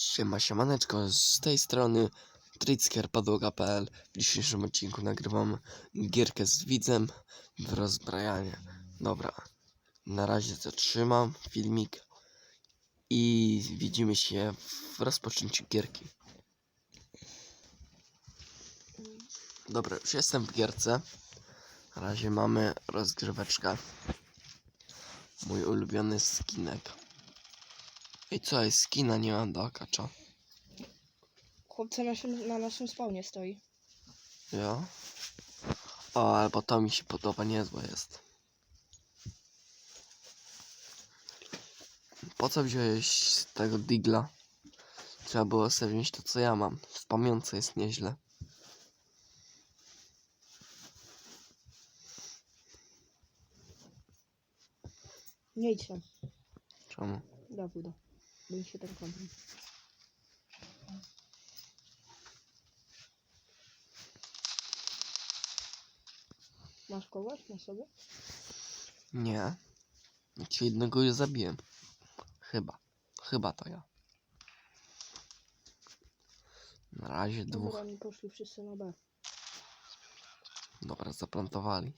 Siema, siemaneczko, z tej strony trickier.podłoga.pl W dzisiejszym odcinku nagrywam gierkę z widzem w rozbrajanie. Dobra, na razie zatrzymam filmik i widzimy się w rozpoczęciu gierki. Dobra, już jestem w gierce. Na razie mamy rozgryweczkę. Mój ulubiony skinek. I co jest skina nie mam do akacza. Chłopca na naszym, na naszym spawnie stoi. Ja? O, albo to mi się podoba, niezłe jest. Po co wziąłeś z tego digla? Trzeba było sobie wziąć to, co ja mam. W pamiątce jest nieźle. Nie idź tam. Czemu? Woda. Bój się ten kątem. Masz kogoś na sobie? Nie. Ci jednego już zabiłem. Chyba. Chyba to ja. Na razie Dobra, dwóch. oni poszli wszyscy na B. Dobra, zaplantowali.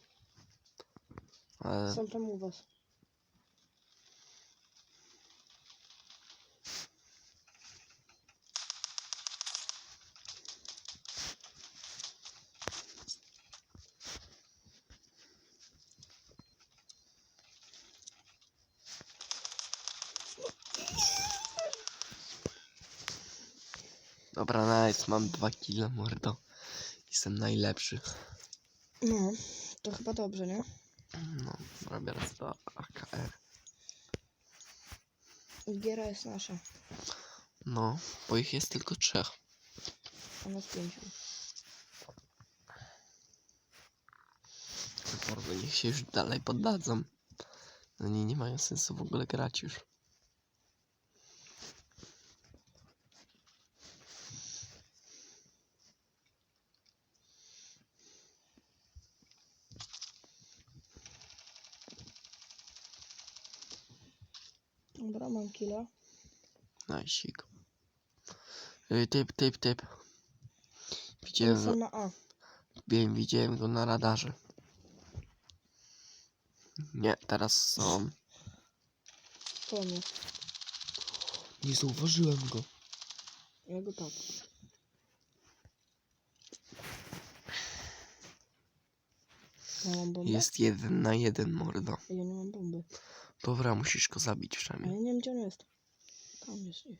Ale Są tam u was. Dobra, nice, mam dwa kile, mordo. Jestem najlepszy. No, to chyba dobrze, nie? No, robię raz do AKR. Giera jest nasza. No, bo ich jest tylko trzech. A nas pięciu. Mordo, niech się już dalej poddadzą. No nie, nie mają sensu w ogóle grać już. Dobra, mam killa. Najsik. Ej, typ, typ, typ. Widziałem, go- na A. wiem, widziałem go na radarze. Nie, teraz są. To nie. Nie zauważyłem go. Ja go tak. Ja? Jest jeden na jeden, mordo. Ja nie mam bomby. Dobra, musisz go zabić A ja przynajmniej. nie wiem gdzie on jest. Tam jest gdzieś.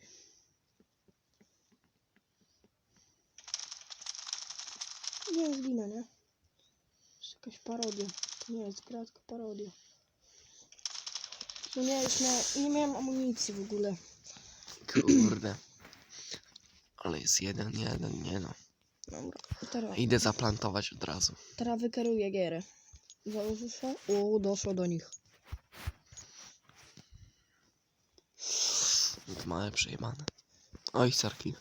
Nie, zginę, nie? Jest jakaś parodia. To nie jest gra, tylko parodia. No nie, już miałem, nie miałem amunicji w ogóle. Kurde. Ale jest jeden, jeden, nie no. Dobra, teraz, Idę zaplantować od razu. teraz wykeruję gierę. Założysz się? O, doszło do nich. To małe przejebane. Oj, sarki.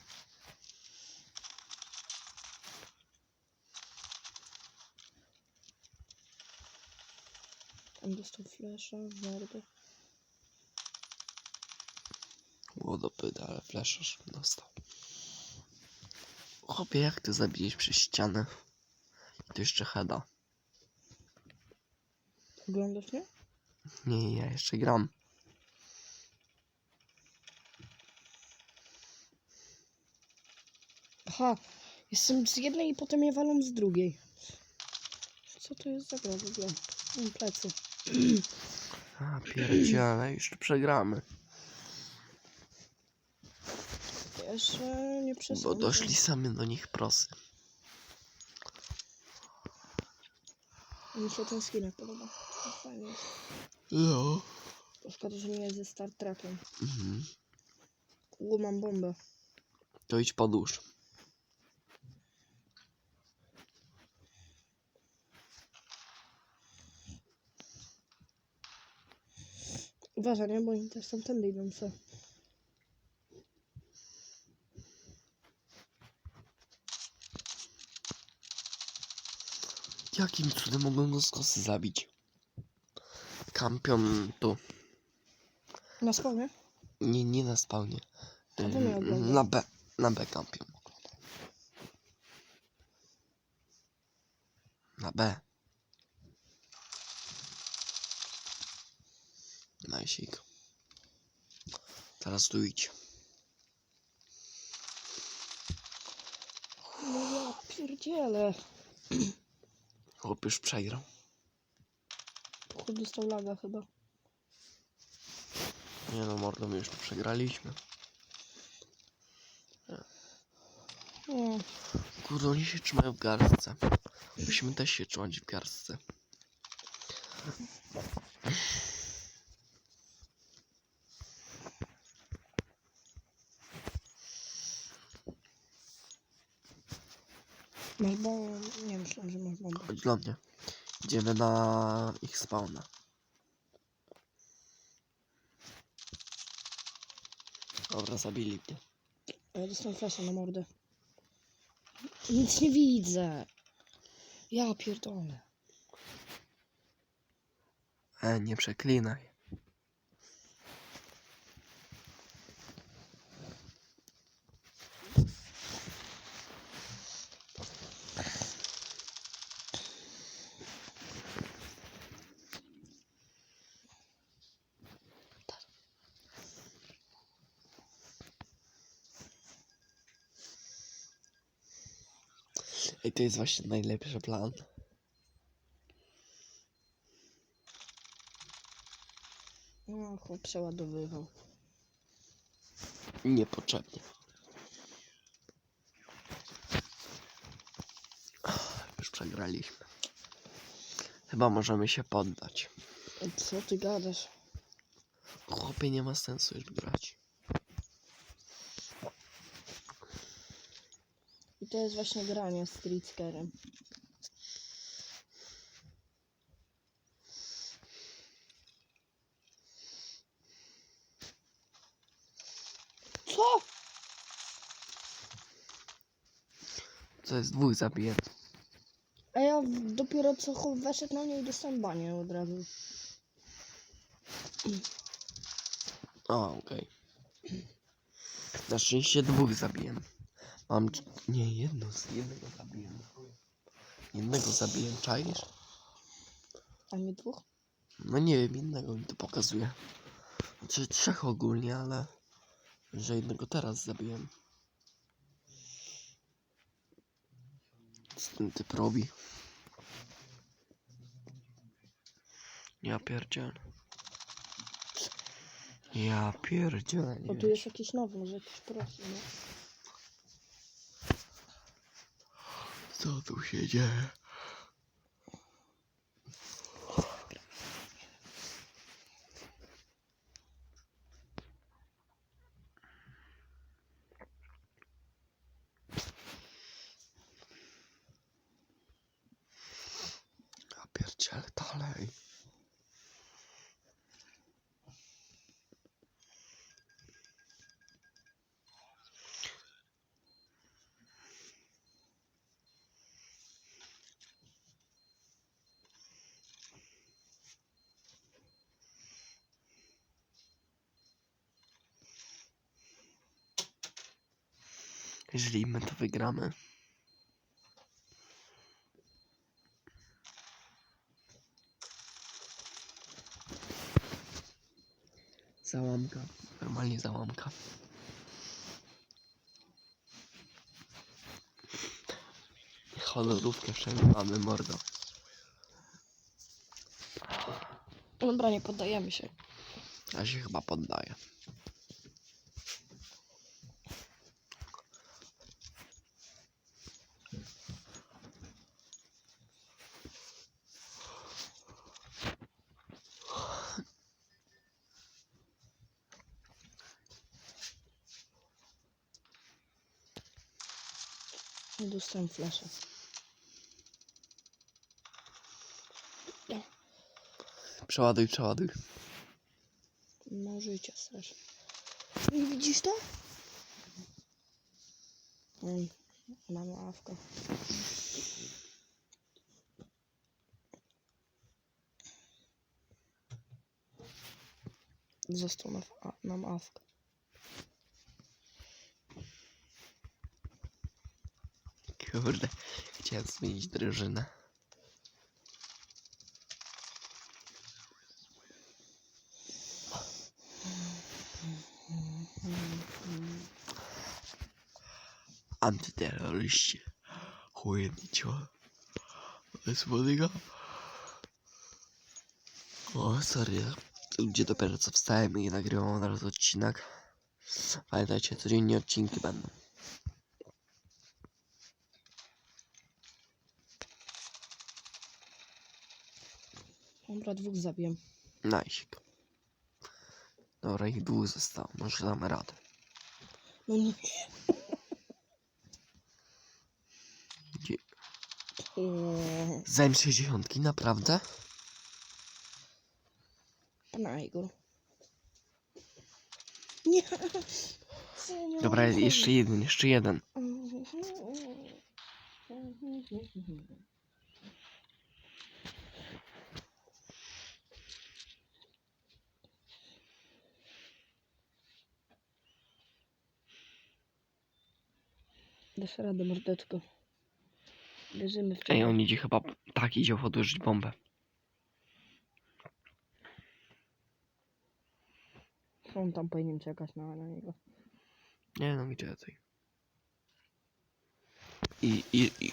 Tam dostał flesza, w mordę. Łodopyda, ale fleszasz dostał. Chłopie, jak ty zabijesz przez ścianę? I to jeszcze heada. Oglądasz mnie? Nie, ja jeszcze gram. Aha, jestem z jednej i potem je walą z drugiej. Co to jest za gra w ogóle? Mam plecy. A, pierdziele, już tu przegramy. Jeszcze nie Bo przesadzam. doszli sami do nich prosy. Mi się ten skinek podoba. Fajnie jest. No. To Szkoda, że nie jest ze Star Trekiem. Mhm. U, mam bombę. To idź podłóż. Uważaj, nie? Bo oni też tam tędy idą co. Jakim cudem mogłem go z kosy zabić? Kampion tu. Na spawnie? Nie, nie na spawnie. A Ym, oglądacie. Na B, na B kampią. Na B. Najsik. Teraz tu idź. No ja pierdzielę. Chłop już przegrał. Chłop dostał laga chyba. Nie no, mordo, my już tu przegraliśmy. O, Kurde, oni się trzymają w garstce. Musimy też się trzymać w garstce. Masz bo... Nie myślałem, że masz bombę. Chodź dla mnie. Idziemy na ich spawna. Dobra, zabili mnie. Ja dostałem flasza na mordę. Nic nie widzę. Ja pierdolę. E, nie przeklinaj. Ej, to jest właśnie najlepszy plan. No, chłop przeładowywał. Niepotrzebnie. Już przegraliśmy. Chyba możemy się poddać. Co ty gadasz? Chłopie, nie ma sensu już grać. To jest właśnie granie z Tritzkerem. Co? To jest dwóch zabiję. A ja dopiero co chłop weszedł na mnie i dostałem banie od razu. O, okej. Na szczęście dwóch zabiję. Mam... Nie, jedno z jednego zabiję. Jednego zabiję, czaisz? A nie dwóch? No nie wiem, jednego mi to pokazuje. Znaczy trzech ogólnie, ale... Że jednego teraz zabiłem. Co ten typ robi? Ja pierdzielę. Ja pierdzielę. O, tu wiem. jest jakiś nowy, może jakiś profi, nie? Co tu się dzieje? Ja pierdzielę dalej. Jeżeli my to wygramy. Załamka. Normalnie załamka. Honorówkę przegrywamy, mordo. Dobra, nie poddajemy się. Ja się chyba poddaję. Dostałem flasza. Przeładuj, przeładuj. No życia strasznie. I widzisz to? Ej, mam awka. Został nam, a, nam awka. Kurde, chciałem zmienić drużynę. Antyterroryści. Ciło. Bez młodego. O, sorry. Ludzie dopiero co wstałem i nagrywam od razu odcinek. Pamiętajcie, codziennie odcinki będą. Dobra, dwóch zabiję. Najsik. Dobra, ich dwóch zostało. Może damy radę. No nie. Gdzie? Eee, Zajm 60, naprawdę? Pana Igor. Nie. Dobra, jeszcze jeden, jeszcze jeden. Dasz radę, mordeczko. Wierzymy w Ej, ciebie. on idzie chyba... Tak, idzie podłożyć bombę. On tam powinien czekać na, na niego. Nie no, idzie tutaj. I, i, i... i-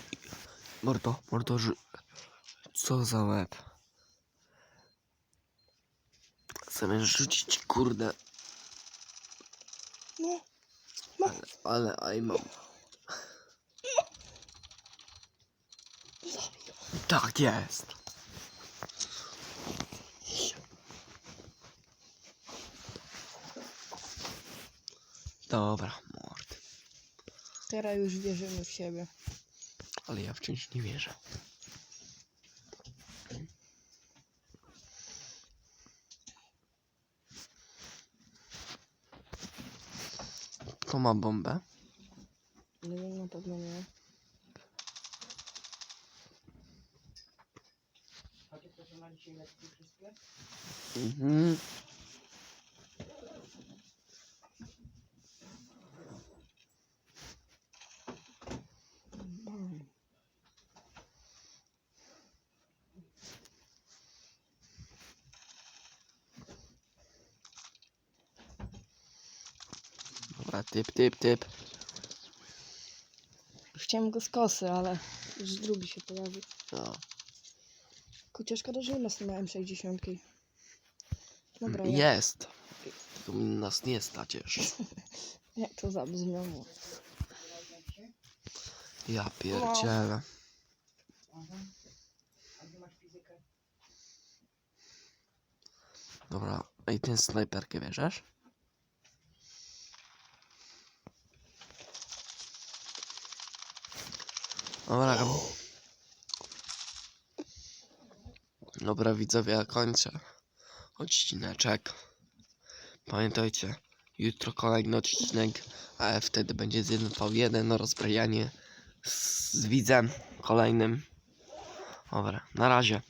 Mordo, mordo, rzu... Co za łeb. Zamiast rzucić, kurde. No. Ale, ale, aj mam. Tak jest. Dobra, mord. Teraz już wierzymy w siebie. Ale ja wciąż nie wierzę. Kto ma bombę? Nie wiem, na pewno nie. Mhm. Bam. Dobra, typ, typ, typ. Chciałem go z kosy, ale już drugi się pojawił. No. Kurczę, szkoda, że u nas nie ma M60. Dobra, jak, Jest. Tylko nas nie stać jeszcze. jak to zabrzmiało? Ja pierdzielę. Dobra, i ten snajperkę bierzesz? Dobra. Dobra widzowie, ja kończę odcineczek. Pamiętajcie, jutro kolejny odcinek, a wtedy będzie z 1v1 rozbrajanie z, z widzem kolejnym. Dobra, na razie.